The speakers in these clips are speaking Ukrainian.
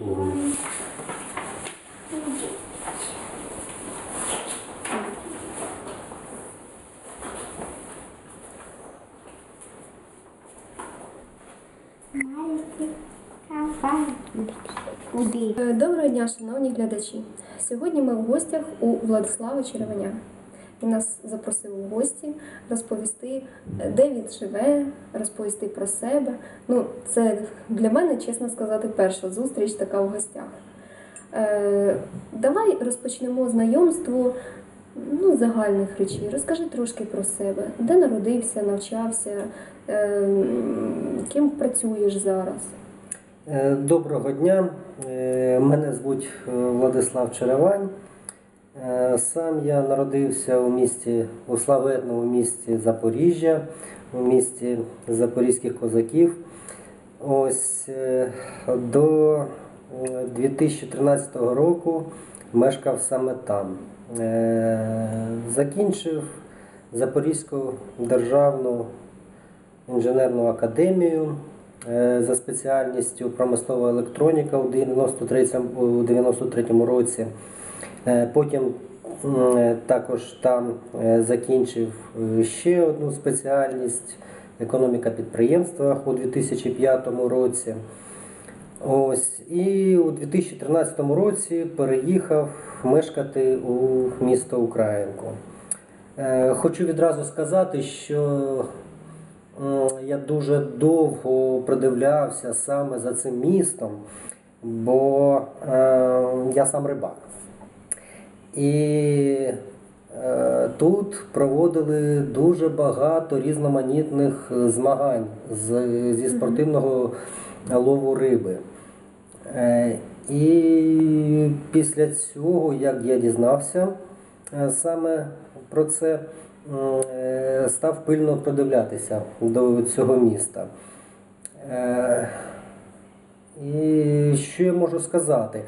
Е, Доброго дня, шановні глядачі. Сьогодні ми в гостях у Владислава Череваня. Він нас запросив у гості розповісти, е, де він живе, розповісти про себе. Ну, це для мене, чесно сказати, перша зустріч така в гостях. Е, давай розпочнемо знайомство ну, загальних речей. Розкажи трошки про себе, де народився, навчався, е, ким працюєш зараз. Е, Доброго дня. Е, Мене звуть Владислав Черевань. Е, Сам я народився у місті, у славетному місті Запоріжжя, у місті Запорізьких козаків. Ось е, до е, 2013 року мешкав саме там. Е, Закінчив Запорізьку державну інженерну академію е, за спеціальністю промислова електроніка у 93-му у 93-му році. Е, Потім е, також там е, закінчив ще одну спеціальність економіка підприємства у 2005 році. Ось і у 2013 році переїхав мешкати у місто Українку. Хочу відразу сказати, що я дуже довго придивлявся саме за цим містом, бо я сам рибак. І е, тут проводили дуже багато різноманітних змагань зі спортивного лову риби. Е, І після цього, як я дізнався е, саме про це, став пильно придивлятися до цього міста. І що я можу сказати?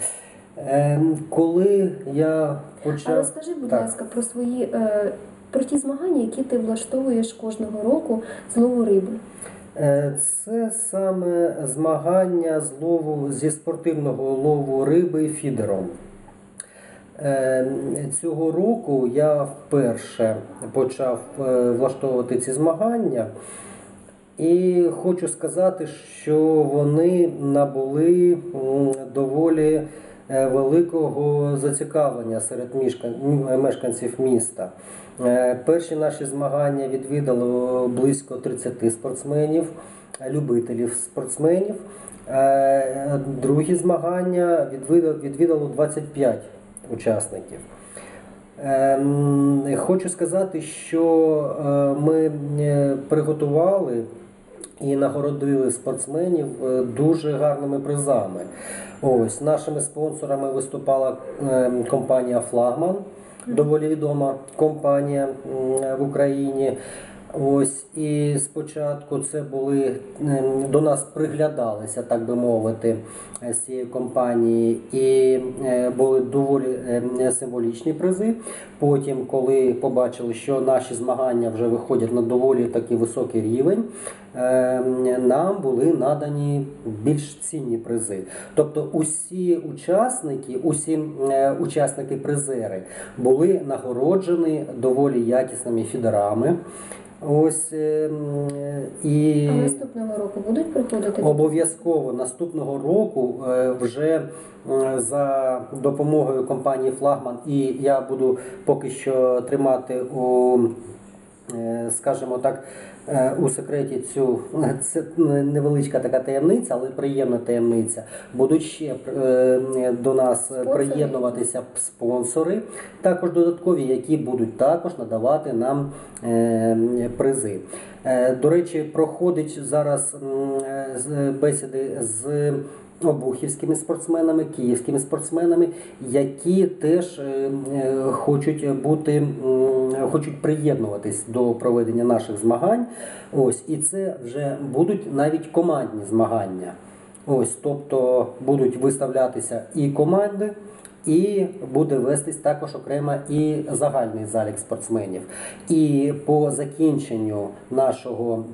Е, Коли я А почав. розкажи, будь Так. ласка, про свої е, про ті змагання, які ти влаштовуєш кожного року з лову риби. Е, Це саме змагання з лову зі спортивного лову риби фідером. Е, Цього року я вперше почав е, влаштовувати ці змагання. І хочу сказати, що вони набули доволі великого зацікавлення серед мешканців міста. Е, Перші наші змагання відвідало близько 30 спортсменів, е, любителів спортсменів. Е, Другі змагання відвідало, відвідало 25 учасників. Хочу сказати, що е, ми е, приготували і нагородили спортсменів е, дуже гарними призами. Ось нашими спонсорами виступала ем, компанія Флагман, доволі відома компанія в Україні. Ось і спочатку це були ем, до нас приглядалися, так би мовити, е, з цієї компанії, і е, були доволі ем, символічні призи. Потім, коли побачили, що наші змагання вже виходять на доволі такий високий рівень, ем, нам були надані більш цінні призи. Тобто, усі учасники, усі е, учасники призери були нагороджені доволі якісними фідерами. Ось ем, і А наступного року будуть приходити? Обов'язково наступного року е, вже е, за допомогою компанії Флагман, і я буду поки що тримати у, е, скажімо так, е, у секреті цю це невеличка така таємниця, але приємна таємниця. Будуть ще е, до нас Спонсори? приєднуватися спонсори, також додаткові, які будуть також надавати нам е, призи. Е, До речі, проходить зараз е, бесіди з обухівськими спортсменами, київськими спортсменами, які теж е, е, хочуть бути, хочуть приєднуватись до проведення наших змагань. Ось і це вже будуть навіть командні змагання. Ось, тобто будуть виставлятися і команди. І буде вестись також окремо і загальний залік спортсменів. І по закінченню нашого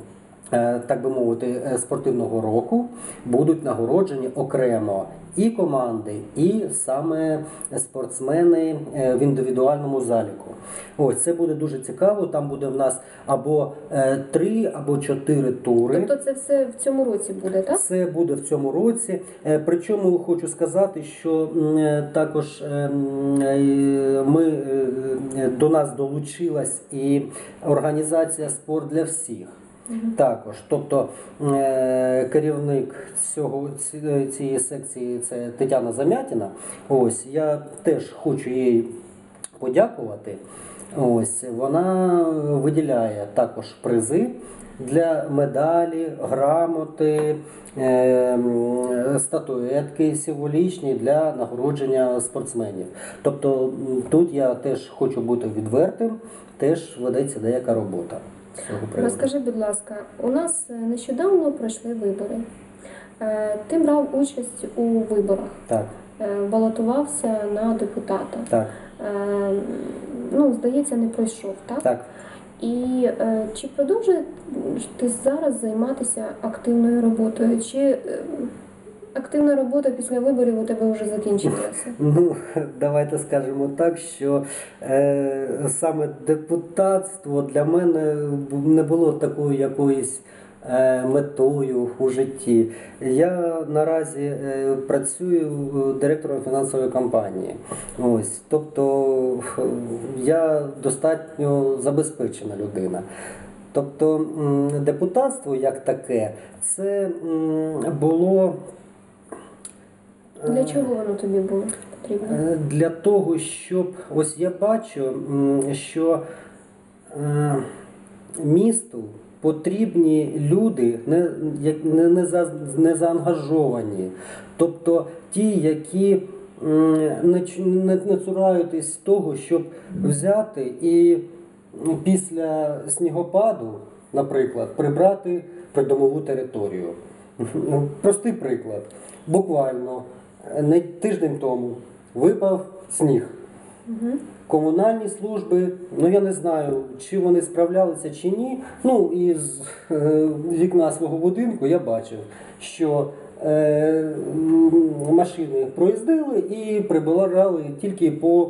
так би мовити, е, спортивного року будуть нагороджені окремо і команди, і саме спортсмени е, в індивідуальному заліку. Ось це буде дуже цікаво. Там буде в нас або е, три, або чотири тури. Тобто це все в цьому році буде, так? Це буде в цьому році. Е, Причому хочу сказати, що е, також е, е, ми е, е, до нас долучилась і організація Спорт для всіх. Також, тобто е, керівник цього е, цієї секції це Тетяна Замятіна. Ось я теж хочу їй подякувати. Ось вона виділяє також призи для медалі, грамоти, е, статуетки символічні для нагородження спортсменів. Тобто тут я теж хочу бути відвертим, теж ведеться деяка робота. Цього приводу. Розкажи, будь ласка, у нас е, нещодавно пройшли вибори. Е, Ти брав участь у виборах, Так, е, балотувався на депутата. так, Ну, здається, не пройшов, так? так. І е, чи продовжуєш ти зараз займатися активною роботою? Чи активна робота після виборів у тебе вже закінчилася? Ну, давайте скажемо так, що е, саме депутатство для мене не було такою якоюсь е, метою у житті. Я наразі е, працюю директором фінансової компанії. Ось, тобто я достатньо забезпечена людина. Тобто депутатство як таке, це було. Е, Для чого воно тобі було потрібно? Е, Для того, щоб ось я бачу, що е, місту потрібні люди, не, не, не, за, не заангажовані, тобто ті, які не, не, не цурають того, щоб взяти і після снігопаду, наприклад, прибрати придомову територію. Ну, Простий приклад. Буквально е, не тиждень тому випав сніг. Угу. Комунальні служби, ну я не знаю, чи вони справлялися чи ні. Ну і з е, вікна свого будинку я бачив, що е, машини проїздили і прибирали тільки по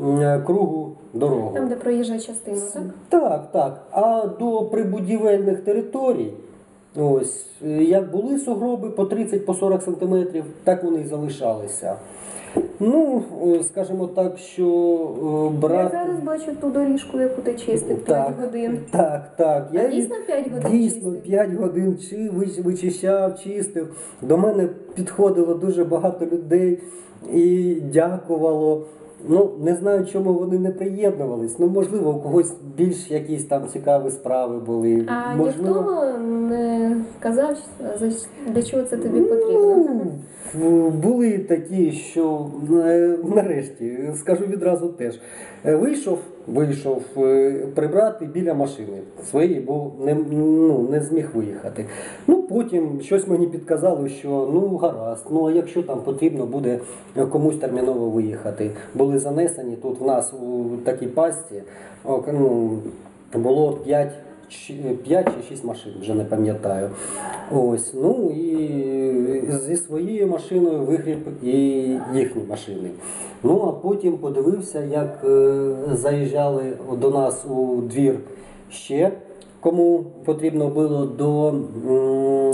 м, кругу дорогу. Там, де проїжджа частина, так? Так, так. А до прибудівельних територій, ось як були сугроби по 30 по 40 сантиметрів, так вони і залишалися. Ну, е, скажімо так, що е, Я зараз бачу ту доріжку, яку ти чистив 5 Так, годин. Так, так. А дійсно 5 годин Дійсно, 5 годин чи вичищав, чистив. До мене підходило дуже багато людей і дякувало. Ну, не знаю, чому вони не приєднувались. Ну, можливо, у когось більш якісь там цікаві справи були. А можливо, ніхто не казав, за- для чого це тобі потрібно? Ну, були такі, що е, нарешті, скажу відразу теж. е, Вийшов, вийшов е, прибрати біля машини своєї, бо не, ну, не зміг виїхати. Ну, потім щось мені підказало, що ну гаразд, ну а якщо там потрібно буде комусь терміново виїхати. Були занесені тут в нас у такій пасті. ну, було 5 5 чи 6 машин, вже не пам'ятаю. Ось, ну і зі своєю машиною вигріб і їхні машини. Ну а потім подивився, як е, заїжджали до нас у двір ще. Кому потрібно було до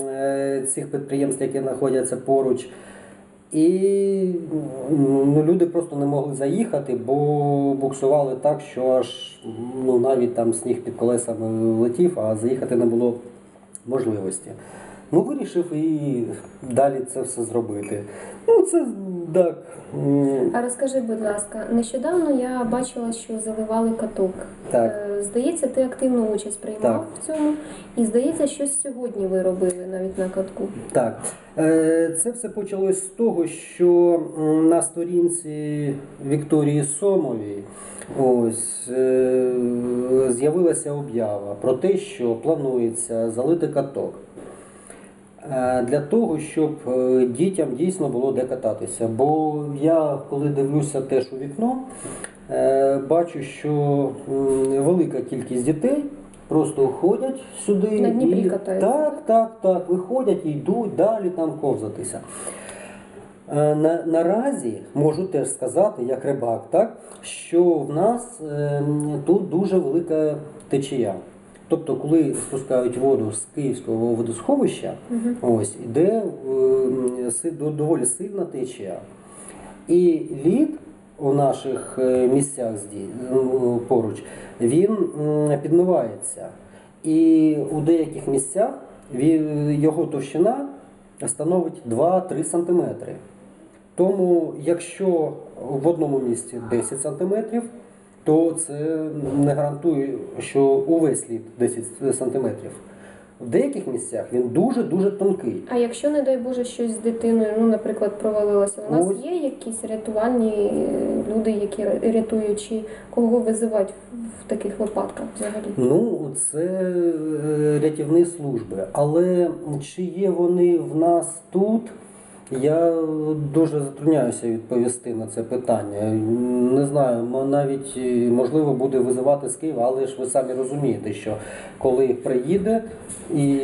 е, цих підприємств, які знаходяться поруч. І ну, люди просто не могли заїхати, бо буксували так, що аж ну, навіть там сніг під колесами летів, а заїхати не було можливості. Ну, вирішив і далі це все зробити. Ну, це так. А розкажи, будь ласка, нещодавно я бачила, що заливали каток. Так. Е, Здається, ти активну участь приймав Так. в цьому. І здається, щось сьогодні ви робили навіть на катку. Так, Е, це все почалось з того, що на сторінці Вікторії Сомовій ось е, з'явилася об'ява про те, що планується залити каток. Е, Для того, щоб е, дітям дійсно було де кататися. Бо я, коли дивлюся теж у вікно, е, бачу, що велика кількість дітей просто ходять сюди. На Дніпрі і... катаються, Так, так, так. Виходять і йдуть далі там ковзатися. На, наразі можу теж сказати, як рибак, так, що в нас е, тут дуже велика течія. Тобто, коли спускають воду з Київського водосховища, ось іде е, доволі сильна течія. І лід у наших е, місцях ну, поруч він підмивається. І у деяких місцях він- його товщина становить 2-3 см. Тому, якщо в одному місці 10 см, то це не гарантує, що увесь лід 10 см. В деяких місцях він дуже-дуже тонкий. А якщо, не дай Боже, щось з дитиною, ну, наприклад, провалилося, у нас Ось. є якісь рятувальні е, люди, які рятують, чи кого визивати в- в таких випадках взагалі? Ну, це е, рятівні служби. Але чи є вони в нас тут? Я дуже затрудняюся відповісти на це питання. Не знаю, навіть е, можливо буде визивати з Києва, але ж ви самі розумієте, що коли приїде і,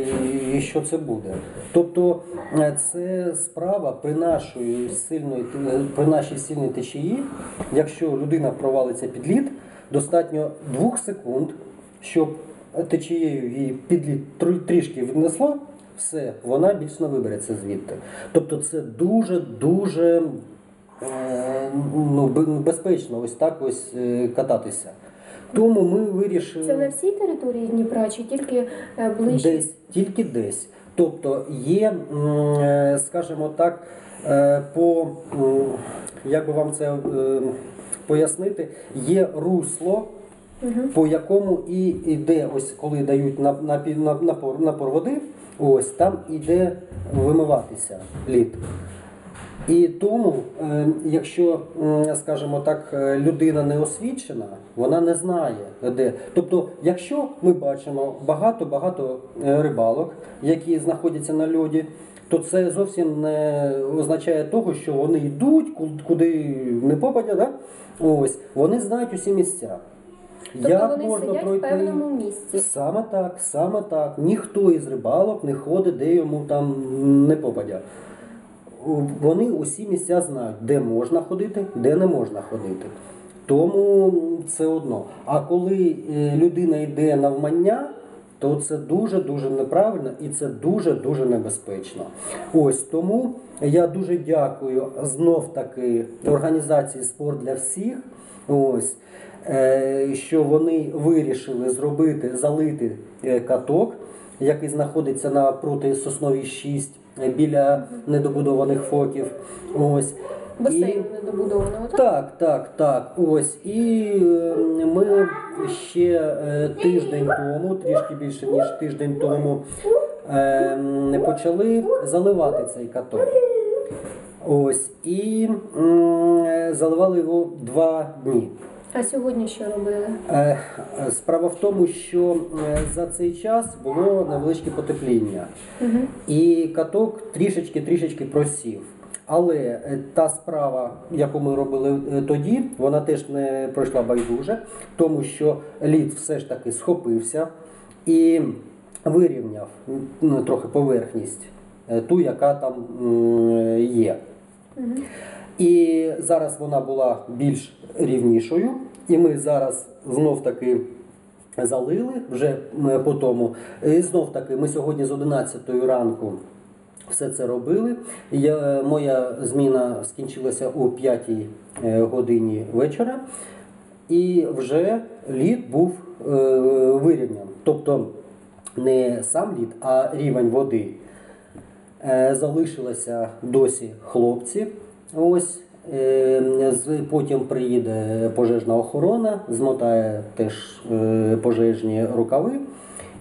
і що це буде. Тобто е, це справа при нашої сильної е, при нашій сильній течії, якщо людина провалиться під лід, достатньо двох секунд, щоб течією її під лід трішки віднесло, все, вона більш не вибереться звідти. Тобто це дуже дуже е, ну, безпечно ось так ось е, кататися. Тому ми вирішили Це на всій території Дніпра, чи тільки е, ближче? десь, тільки десь. Тобто є, скажімо так, по як би вам це пояснити, є русло, Мгм. по якому і йде, ось коли дають на- напі- на- напор, напор води, ось там іде вимиватися лід. І тому, е, якщо, скажімо так, е, людина не освічена, вона не знає де. Тобто, якщо ми бачимо багато-багато е, рибалок, які знаходяться на льоді, то це зовсім не означає того, що вони йдуть куди не попадя, да? Ось вони знають усі місця. Тобто вони сидять в певному місці. Саме так, саме так. Ніхто із рибалок не ходить, де йому там не попадя. Вони усі місця знають, де можна ходити, де не можна ходити. Тому це одно. А коли е, людина йде навмання, то це дуже-дуже неправильно і це дуже-дуже небезпечно. Ось тому я дуже дякую знов таки організації Спорт для всіх. Ось що вони вирішили зробити, залити е, каток, який знаходиться напроти Сосновій 6 е, біля недобудованих фоків. Ось. Басейну недобудованого, так? Так, так, так. Ось. І е, ми ще е, тиждень тому, трішки більше ніж тиждень тому, е, почали заливати цей каток. Ось. І е, заливали його два дні. А сьогодні що робили? Е, Справа в тому, що е, за цей час було невеличке потепління, Угу. і каток трішечки-трішечки просів. Але е, та справа, яку ми робили тоді, вона теж не пройшла байдуже, тому що лід все ж таки схопився і вирівняв ну, трохи поверхність, ту, яка там є. Угу. І зараз вона була більш рівнішою. І ми зараз знов таки залили вже по тому. І знов таки ми сьогодні з 11 ранку все це робили. Я, моя зміна скінчилася о 5 е, годині вечора. І вже лід був е, вирівнян. Тобто не сам лід, а рівень води. Е, залишилися досі хлопці. Ось. Е, з- Потім приїде пожежна охорона, змотає теж е, пожежні рукави.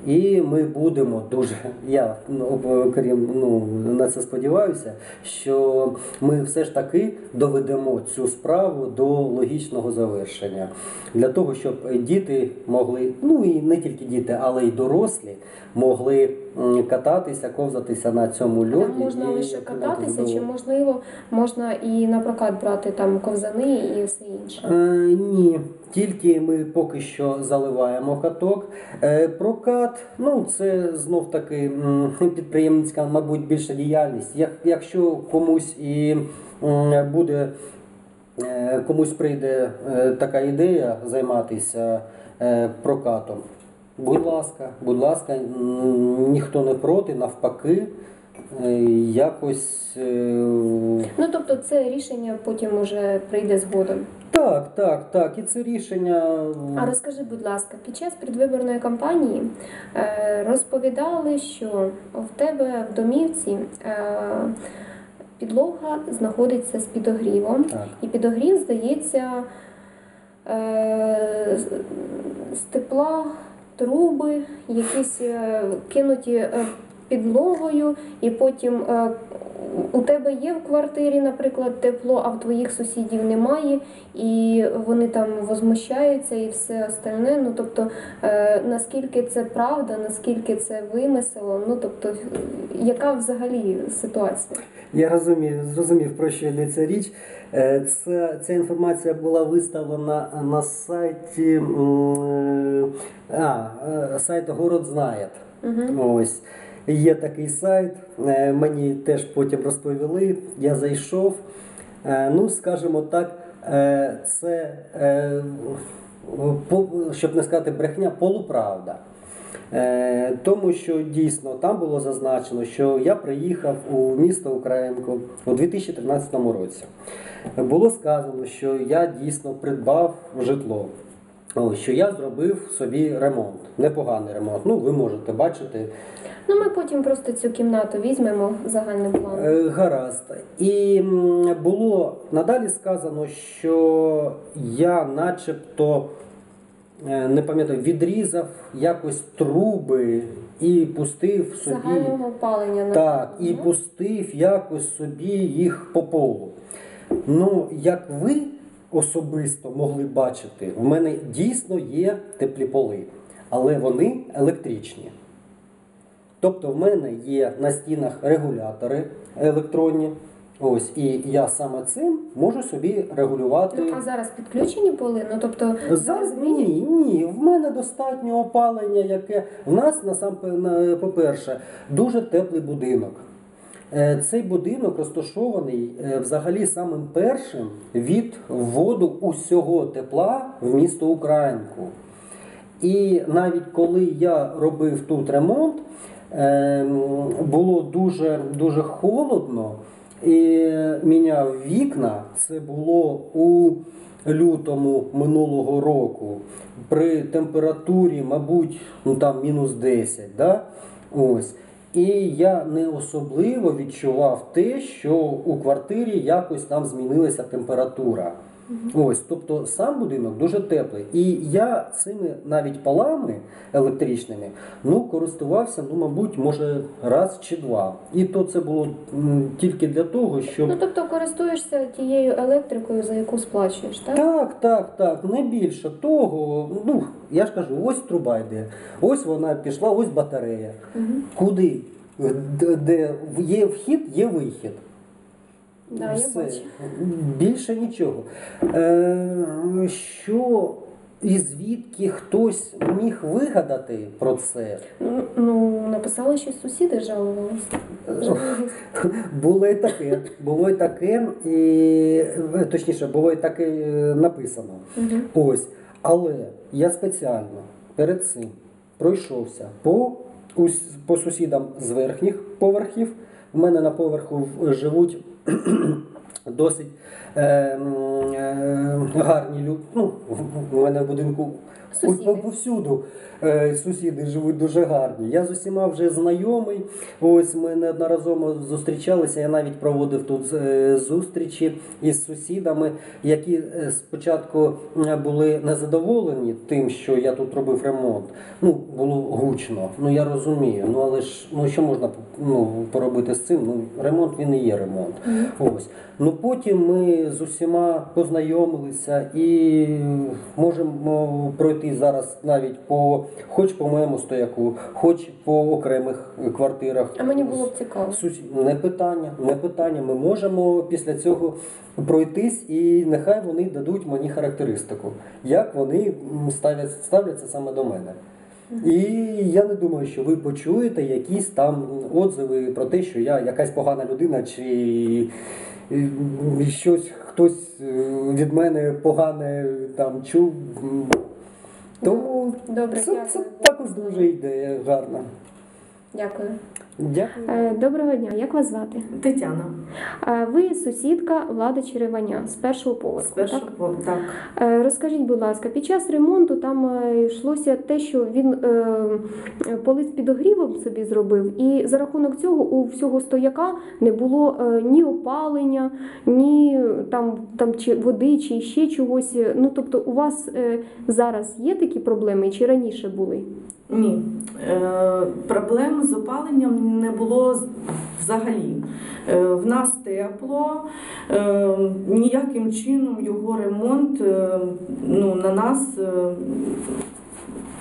І ми будемо дуже, я ну, крім ну, на це сподіваюся, що ми все ж таки доведемо цю справу до логічного завершення. Для того, щоб діти могли, ну і не тільки діти, але й дорослі, могли кататися, ковзатися на цьому льоді. Там можна і лише кататися, чи можливо можна і на прокат брати там ковзани і все інше. Е, ні, тільки ми поки що заливаємо каток. Е, Прокат, ну це знов таки підприємницька, мабуть, більша діяльність. Якщо комусь і буде е, комусь прийде е, така ідея займатися прокатом. Будь ласка, будь ласка, ніхто не проти, навпаки, якось. Ну тобто це рішення потім уже прийде згодом. Так, так, так. І це рішення. А розкажи, будь ласка, під час предвиборної кампанії е, розповідали, що в тебе в домівці е, підлога знаходиться з підогрівом, Так. і підогрів здається е, з- тепла труби, якісь кинуті підлогою, і потім у тебе є в квартирі, наприклад, тепло, а в твоїх сусідів немає, і вони там возмущаються і все остальне. Ну тобто, е, наскільки це правда, наскільки це вимисло, ну тобто, яка взагалі ситуація? Я розумію, зрозумів, про що йдеться річ. Е, Це, ця інформація була виставлена на сайті е, а, е, сайт Город знає. Угу. Ось. Є такий сайт, е, мені теж потім розповіли, я зайшов. Е, Ну, скажімо так, е, це, щоб не сказати брехня, полуправда. Тому що дійсно там було зазначено, що я приїхав у місто Українку у 2013 році. Було сказано, що я дійсно придбав житло. Ось, що я зробив собі ремонт, непоганий ремонт. Ну, ви можете бачити, Ну ми потім просто цю кімнату візьмемо загальним планом. Е, Гаразд. І було надалі сказано, що я начебто е, не пам'ятаю, відрізав якось труби і пустив собі. Загального опалення Так, і пустив якось собі їх по полу. Ну, як ви особисто могли бачити, в мене дійсно є теплі поли, але вони електричні. Тобто в мене є на стінах регулятори електронні. Ось, і я саме цим можу собі регулювати. Ну, а зараз підключені були? Ну тобто Зараз ні, ні. В мене достатньо опалення, яке в нас насамперед, по-перше, дуже теплий будинок. Е, Цей будинок розташований е, взагалі самим першим від вводу усього тепла в місто Українку. І навіть коли я робив тут ремонт, ем, було дуже, дуже холодно і міняв вікна. Це було у лютому минулого року при температурі, мабуть, ну там мінус 10. Да? Ось. І я не особливо відчував те, що у квартирі якось там змінилася температура. Ось, тобто сам будинок дуже теплий. І я цими навіть палами електричними ну, користувався, ну, мабуть, може, раз чи два. І то це було м, тільки для того, щоб. Ну тобто користуєшся тією електрикою, за яку сплачуєш, так? Так, так, так, не більше того. Ну, я ж кажу, ось труба йде, ось вона пішла, ось батарея. Угу. Куди? Де, де є вхід, є вихід. Да, я бачу. Більше нічого. Е, що і звідки хтось міг вигадати про це? Ну, ну написали, що сусіди жалувалися. Було і таке, було і таке, і, е, точніше, було і таке е, написано. Угу. Ось. Але я спеціально перед цим пройшовся по, по сусідам з верхніх поверхів. У мене на поверху живуть досить е, е, гарні люди. Ну, у мене в будинку Сусіди. по- повсюду е, сусіди живуть дуже гарні. Я з усіма вже знайомий. Ось ми неодноразово зустрічалися. Я навіть проводив тут е, зустрічі із сусідами, які е, спочатку були незадоволені тим, що я тут робив ремонт. Ну, було гучно. Ну я розумію. Ну але ж ну що можна ну, поробити з цим? Ну, ремонт він і є ремонт. Ось. Ну потім ми з усіма познайомилися і можемо пройти пройти зараз навіть по, хоч по моєму стояку, хоч по окремих е, квартирах. А мені було б цікаво. Не питання, не питання. Ми можемо після цього пройтись, і нехай вони дадуть мені характеристику, як вони м, ставлять, ставляться саме до мене. І я не думаю, що ви почуєте якісь там отзиви про те, що я якась погана людина, чи е, щось хтось е, від мене погане там чув. Тому Добре, це, це дякую. також дуже ідея гарна. Дякую. Дякую. Е, Доброго дня, як вас звати? Тетяна, Е, Ви сусідка влади Череваня з першого поверху. з першого так? так. Е, Розкажіть, будь ласка, під час ремонту там йшлося те, що він е, е, поли підогрівом собі зробив, і за рахунок цього у всього стояка не було ні опалення, ні там, там чи води, чи ще чогось. Ну тобто, у вас зараз є такі проблеми, чи раніше були? Ні. Е, проблем з опаленням не було взагалі. Е, в нас тепло, е, ніяким чином його ремонт е, ну, на нас е,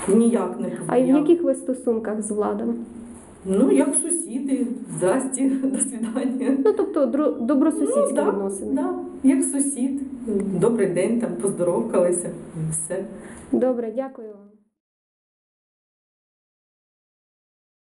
ніяк не А в яких ви стосунках з владом? Ну, як сусіди, здрасті, до свидання. Ну тобто добросусідські Ну, да, відносини. Да, як сусід. Добрий день, там поздоровкалися. Все. Добре, дякую вам.